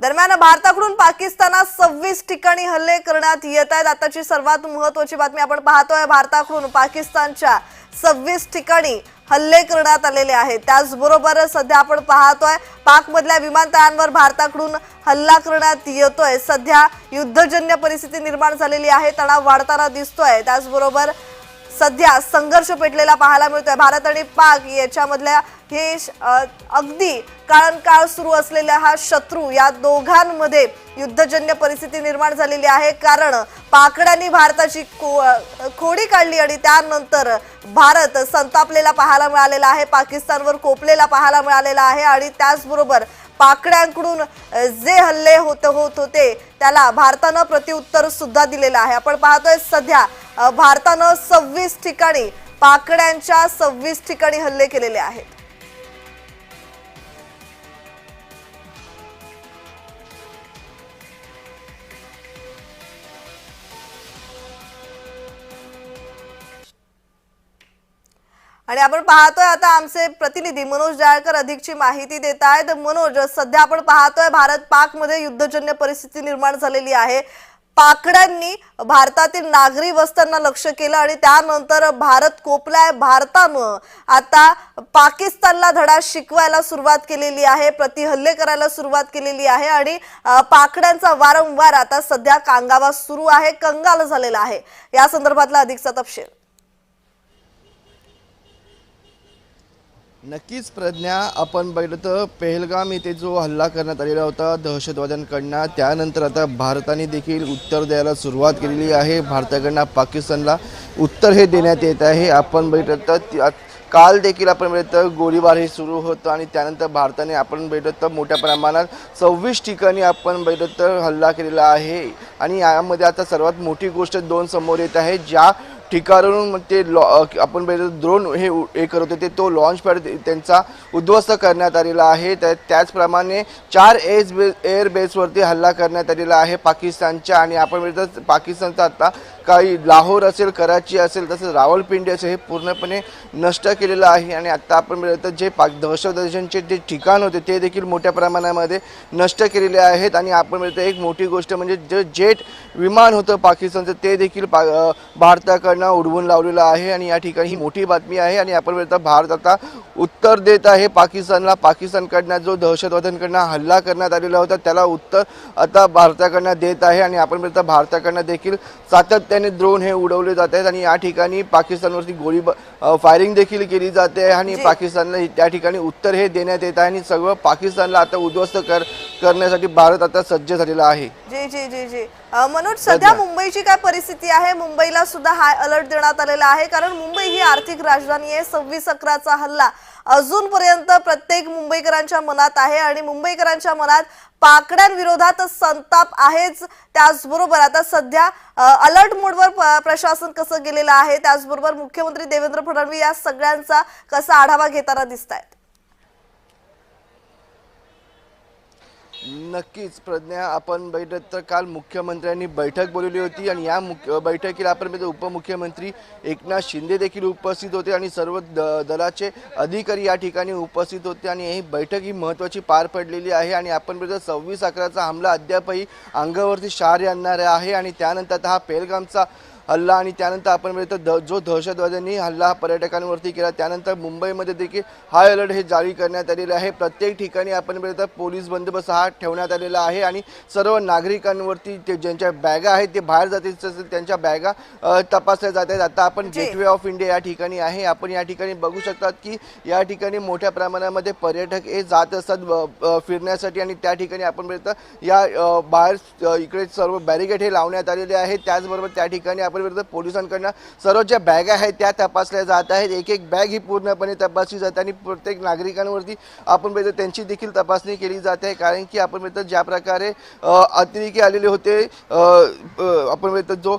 दरम्यान भारताकडून पाकिस्तानात सव्वीस ठिकाणी हल्ले करण्यात येत आहेत. आताची सर्वात महत्वाची बातमी आपण पाहतोय. भारताकडून पाकिस्तानच्या सव्वीस ठिकाणी हल्ले करण्यात आलेले आहेत. त्याचबरोबर सध्या आपण पाहतोय पाकमधल्या विमानतळांवर भारताकडून हल्ला करण्यात येतोय. सध्या युद्धजन्य परिस्थिती निर्माण झालेली आहे. तणाव वाढताना दिसतोय. त्याचबरोबर सध्या संघर्ष पेटलेला पाहायला मिळतोय. भारत आणि पाक याच्यामधल्या हे श- अगदी काळंकाळ सुरू असलेला हा शत्रू या दोघांमध्ये युद्धजन्य परिस्थिती निर्माण झालेली आहे. कारण पाकड्यांनी भारताची को खोडी काढली आणि त्यानंतर भारत संतापलेला पाहायला मिळालेला आहे. पाकिस्तानवर कोपलेला पाहायला मिळालेला आहे आणि त्याचबरोबर पाकड्यांकडून जे हल्ले होत होत होते त्याला भारतानं प्रत्युत्तर सुद्धा दिलेलं आहे. आपण पाहतोय सध्या भारतानं सव्वीस ठिकाणी पाकड्यांच्या सव्वीस ठिकाणी हल्ले केलेले आहेत. आणि आपण पाहतोय आता आमचे प्रतिनिधी मनोज जाळकर अधिकची माहिती देत आहेत. मनोज सध्या आपण पाहतोय भारत पाकमध्ये युद्धजन्य परिस्थिती निर्माण झालेली आहे. पाकड्यांनी भारतातील नागरी वस्त्यांना लक्ष केलं आणि त्यानंतर भारत कोपलाय भारतानं आता पाकिस्तानला धडा शिकवायला सुरुवात केलेली आहे प्रतिहल्ले करायला सुरुवात केलेली आहे आणि पाकड्यांचा वारंवार आता सध्या कांगावा सुरू आहे कंगाल झालेला आहे. या संदर्भातला अधिकचा तपशील. नक्कीच प्रज्ञा आपण बघितलं तर पेहलगाम येथे जो हल्ला करण्यात आलेला होता दहशतवाद्यांकडनं त्यानंतर आता भारताने देखील उत्तर द्यायला सुरुवात केलेली आहे. भारताकडनं पाकिस्तानला उत्तर हे देण्यात येत आहे. आपण बघितलं तर काल देखील आपण बघितलं तर गोळीबार हे सुरू होतं आणि त्यानंतर भारताने आपण बघितलं तर मोठ्या प्रमाणात सव्वीस ठिकाणी आपण बघितलं तर हल्ला केलेला आहे. आणि यामध्ये आता सर्वात मोठी गोष्ट दोन समोर येत आहे ज्या ठिकाणून ते लॉ आपण बघितलं ड्रोन हे हे करत होते तो लॉन्च पॅड त्यांचा उद्ध्वस्त करण्यात आलेला आहे. त्या त्याचप्रमाणे चार एस बे एअर बेसवरती हल्ला करण्यात आलेला आहे पाकिस्तानच्या आणि आपण बघितलं पाकिस्तानचा आता काही लाहोर असेल कराची असेल तसंच रावलपिंडी असेल हे पूर्णपणे नष्ट केलेलं आहे. आणि आत्ता आपण बघितलं जे पाक दहशतवाद्यांचे जे ठिकाण होते ते देखील मोठ्या प्रमाणामध्ये नष्ट केलेले आहेत. आणि आपण बघितलं एक मोठी गोष्ट म्हणजे जे जेट विमान होतं पाकिस्तानचं ते देखील पा भारताकडे भारताकडनं उडवून लावलेलं आहे आणि या ठिकाणी ही मोठी बातमी आहे आणि आपण बघितलं भारत आता उत्तर देत आहे पाकिस्तानला पाकिस्तानकडनं जो दहशतवाद्यांकडनं हल्ला करण्यात आलेला होता त्याला उत्तर आता भारताकडनं देत आहे आणि आपण भारताकडनं देखील सातत्याने ड्रोन हे उडवले जात आहेत आणि या ठिकाणी पाकिस्तानवरती गोळी फायरिंग देखील केली जाते आणि. पाकिस्तानला त्या ठिकाणी उत्तर हे देण्यात येत आहे आणि सगळं पाकिस्तानला आता उद्ध्वस्त कर करण्यासाठी भारत आता सज्ज झालेला आहे. जी जी जी जी. मनोज सध्या मुंबईची काय परिस्थिती आहे? मुंबईला सुद्धा हाय अलर्ट देण्यात आलेला आहे. कारण मुंबई ही आर्थिक राजधानी आहे. सव्वीस अकराचा हल्ला अजूनपर्यंत प्रत्येक मुंबईकरांच्या मनात आहे आणि मुंबईकरांच्या मनात पाकड्यांविरोधात संताप आहेच. त्याचबरोबर आता सध्या अलर्ट मोडवर प्रशासन कसं गेलेलं आहे? त्याचबरोबर मुख्यमंत्री देवेंद्र फडणवीस या सगळ्यांचा कसा आढावा घेताना दिसत आहेत नक्कीच प्रज्ञा आपण बैठक तर काल मुख्यमंत्र्यांनी बैठक बोलवली होती आणि या मुख्य बैठकीला आपण उपमुख्यमंत्री एकनाथ शिंदे देखील उपस्थित होते आणि सर्व द दलाचे अधिकारी या ठिकाणी उपस्थित होते आणि ही बैठक ही महत्त्वाची पार पडलेली आहे आणि आपण सव्वीस अकराचा हमला अद्यापही अंगावरती शार आणणार आहे आणि त्यानंतर हा पेलगामचा हल्ला आणि त्यानंतर आपण बघितलं द जो दहशतवाद्यांनी हल्ला पर्यटकांवरती केला त्यानंतर मुंबईमध्ये देखील हाय अलर्ट हे जारी करण्यात आलेले आहे. प्रत्येक ठिकाणी आपण बघितलं पोलीस बंदोबस्त हा ठेवण्यात आलेला आहे आणि सर्व नागरिकांवरती ते ज्यांच्या बॅगा आहेत ते बाहेर जातील त्यांच्या बॅगा तपासल्या जात आहेत. आता आपण. गेटवे ऑफ इंडिया या ठिकाणी आहे. आपण या ठिकाणी बघू शकतात की या ठिकाणी मोठ्या प्रमाणामध्ये पर्यटक हे जात असतात फिरण्यासाठी आणि त्या ठिकाणी आपण बघितलं या बाहेर इकडे सर्व बॅरिगेड हे लावण्यात आलेले आहेत. त्याचबरोबर त्या ठिकाणी आपण बघितलं पोलिसांकडनं सर्व ज्या बॅगा आहेत त्या तपासल्या जात आहेत. एक एक बॅग ही पूर्णपणे तपासली जाते आणि प्रत्येक नागरिकांवरती आपण बघितलं त्यांची देखील तपासणी केली जाते. कारण की आपण बघितलं ज्या प्रकारे अतिरेकी आलेले होते आपण बघितलं जो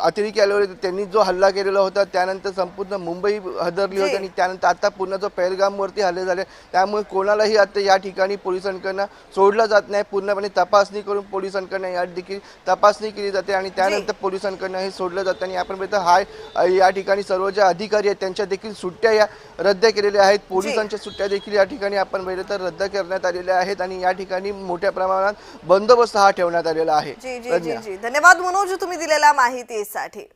अतिरेकी आलेले होते त्यांनी जो हल्ला केलेला होता त्यानंतर संपूर्ण मुंबई हदरली होती. आणि त्यानंतर आता पुन्हा जो पहलगामवरती हल्ले झाले. त्यामुळे कोणालाही आता या ठिकाणी पोलिसांकडनं सोडलं जात नाही. पूर्णपणे तपासणी करून पोलिसांकडनं या देखील तपासणी केली जाते आणि त्यानंतर पोलिसांकडनं पाकिस्तानकडनं हे सोडलं जातं आणि आपण बघितलं हाय या ठिकाणी सर्व जे अधिकारी आहेत त्यांच्या देखील सुट्ट्या या रद्द केलेल्या आहेत. पोलिसांच्या सुट्ट्या देखील या ठिकाणी आपण बघितलं तर रद्द करण्यात आलेल्या आहेत आणि या ठिकाणी मोठ्या प्रमाणात बंदोबस्त हा ठेवण्यात आलेला आहे. जी जी जी प्रज्ञा. जी. धन्यवाद मनोज तुम्ही दिलेल्या माहितीसाठी.